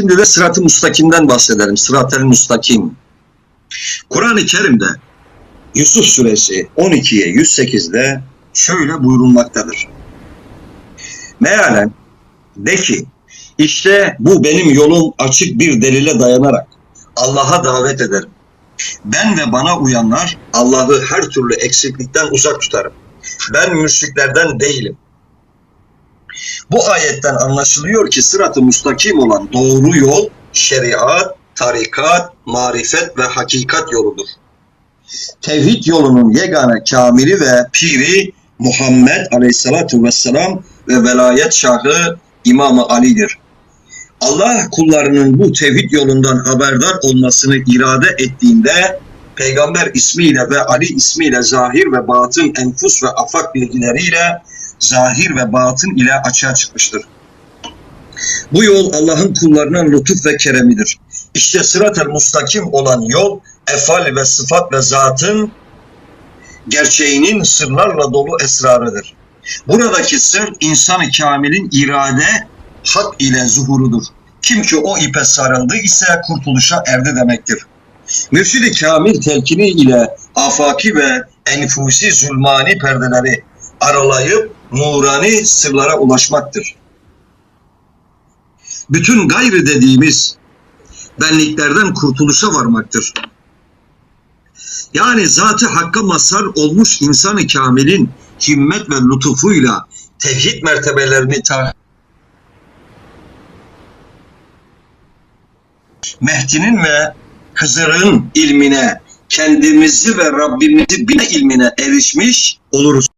Şimdi de sırat-ı mustakimden bahsedelim. Sırat-ı mustakim. Kur'an-ı Kerim'de Yusuf suresi 12'ye 108'de şöyle buyurulmaktadır. Mealen de ki işte bu benim yolum açık bir delile dayanarak Allah'a davet ederim. Ben ve bana uyanlar Allah'ı her türlü eksiklikten uzak tutarım. Ben müşriklerden değilim. Bu ayetten anlaşılıyor ki sırat-ı müstakim olan doğru yol şeriat, tarikat, marifet ve hakikat yoludur. Tevhid yolunun yegane kamili ve piri Muhammed Aleyhisselatu Vesselam ve velayet şahı İmam Ali'dir. Allah kullarının bu tevhid yolundan haberdar olmasını irade ettiğinde Peygamber ismiyle ve Ali ismiyle zahir ve batın enfus ve afak bilgileriyle zahir ve batın ile açığa çıkmıştır. Bu yol Allah'ın kullarının lütuf ve keremidir. İşte sırat-ı mustakim olan yol efal ve sıfat ve zatın gerçeğinin sırlarla dolu esrarıdır. Buradaki sır insan-ı kamilin irade hak ile zuhurudur. Kim ki o ipe sarıldı ise kurtuluşa erdi demektir. Mürşid-i Kamil telkini ile afaki ve enfusi zulmani perdeleri aralayıp nurani sırlara ulaşmaktır. Bütün gayrı dediğimiz benliklerden kurtuluşa varmaktır. Yani zatı hakka mazhar olmuş insanı kamilin himmet ve lütufuyla tevhid mertebelerini ta Mehdi'nin ve Hızır'ın ilmine kendimizi ve Rabbimizi bilme ilmine erişmiş oluruz.